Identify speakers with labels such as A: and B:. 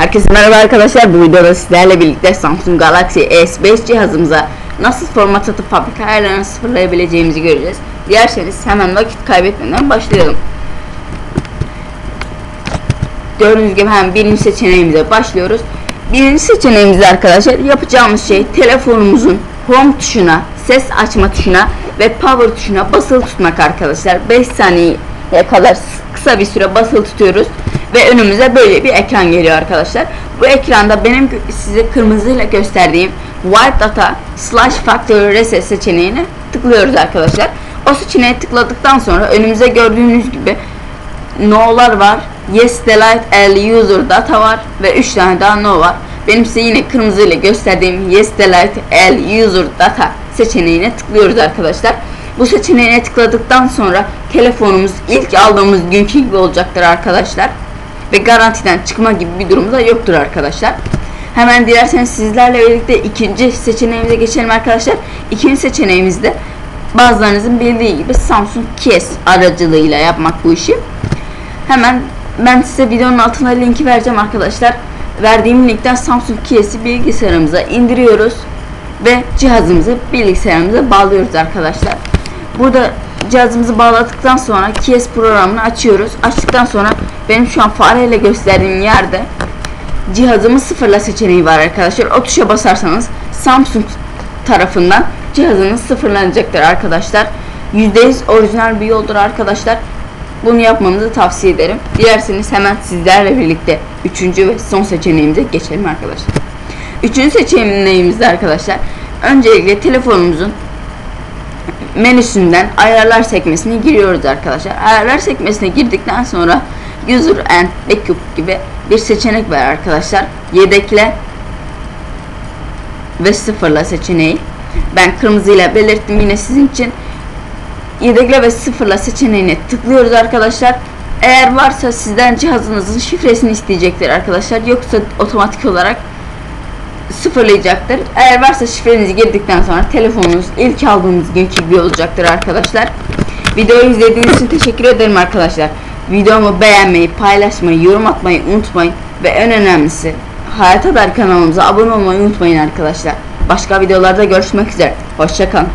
A: Herkese merhaba arkadaşlar. Bu videoda sizlerle birlikte Samsung Galaxy S5 cihazımıza nasıl format atıp fabrika ayarlarını sıfırlayabileceğimizi göreceğiz. Dilerseniz hemen vakit kaybetmeden başlayalım. Gördüğünüz gibi hemen birinci seçeneğimize başlıyoruz. Birinci seçeneğimizde arkadaşlar yapacağımız şey telefonumuzun home tuşuna, ses açma tuşuna ve power tuşuna basılı tutmak arkadaşlar. 5 saniyeye kadar kısa bir süre basılı tutuyoruz ve önümüze böyle bir ekran geliyor arkadaşlar. Bu ekranda benim size kırmızıyla gösterdiğim Wipe Data Slash Factory Reset seçeneğine tıklıyoruz arkadaşlar. O seçeneğe tıkladıktan sonra önümüze gördüğünüz gibi no'lar var. Yes delete L user data var ve 3 tane daha no var. Benim size yine kırmızıyla gösterdiğim yes delete L user data seçeneğine tıklıyoruz arkadaşlar. Bu seçeneğine tıkladıktan sonra telefonumuz ilk aldığımız günkü gibi olacaktır arkadaşlar. Ve garantiden çıkma gibi bir durum da yoktur arkadaşlar. Hemen dilerseniz sizlerle birlikte ikinci seçeneğimize geçelim arkadaşlar. İkinci seçeneğimizde bazılarınızın bildiği gibi Samsung Kies aracılığıyla yapmak bu işi. Hemen ben size videonun altına linki vereceğim arkadaşlar. Verdiğim linkten Samsung Kies'i bilgisayarımıza indiriyoruz ve cihazımızı bilgisayarımıza bağlıyoruz arkadaşlar. Burada cihazımızı bağladıktan sonra Kies programını açıyoruz. Açtıktan sonra benim şu an fareyle gösterdiğim yerde cihazımı sıfırla seçeneği var arkadaşlar. O tuşa basarsanız Samsung tarafından cihazınız sıfırlanacaktır arkadaşlar. %100 orijinal bir yoldur arkadaşlar. Bunu yapmanızı tavsiye ederim. Dilerseniz hemen sizlerle birlikte üçüncü ve son seçeneğimize geçelim arkadaşlar. Üçüncü seçeneğimizde arkadaşlar öncelikle telefonumuzun menüsünden ayarlar sekmesine giriyoruz arkadaşlar. Ayarlar sekmesine girdikten sonra User and Backup gibi bir seçenek var arkadaşlar. Yedekle ve sıfırla seçeneği. Ben kırmızıyla belirttim yine sizin için. Yedekle ve sıfırla seçeneğine tıklıyoruz arkadaşlar. Eğer varsa sizden cihazınızın şifresini isteyecektir arkadaşlar. Yoksa otomatik olarak sıfırlayacaktır. Eğer varsa şifrenizi girdikten sonra telefonunuz ilk aldığınız günkü gibi olacaktır arkadaşlar. Videoyu izlediğiniz için teşekkür ederim arkadaşlar. Videomu beğenmeyi, paylaşmayı, yorum atmayı unutmayın. Ve en önemlisi Hayat Haber kanalımıza abone olmayı unutmayın arkadaşlar. Başka videolarda görüşmek üzere. Hoşçakalın.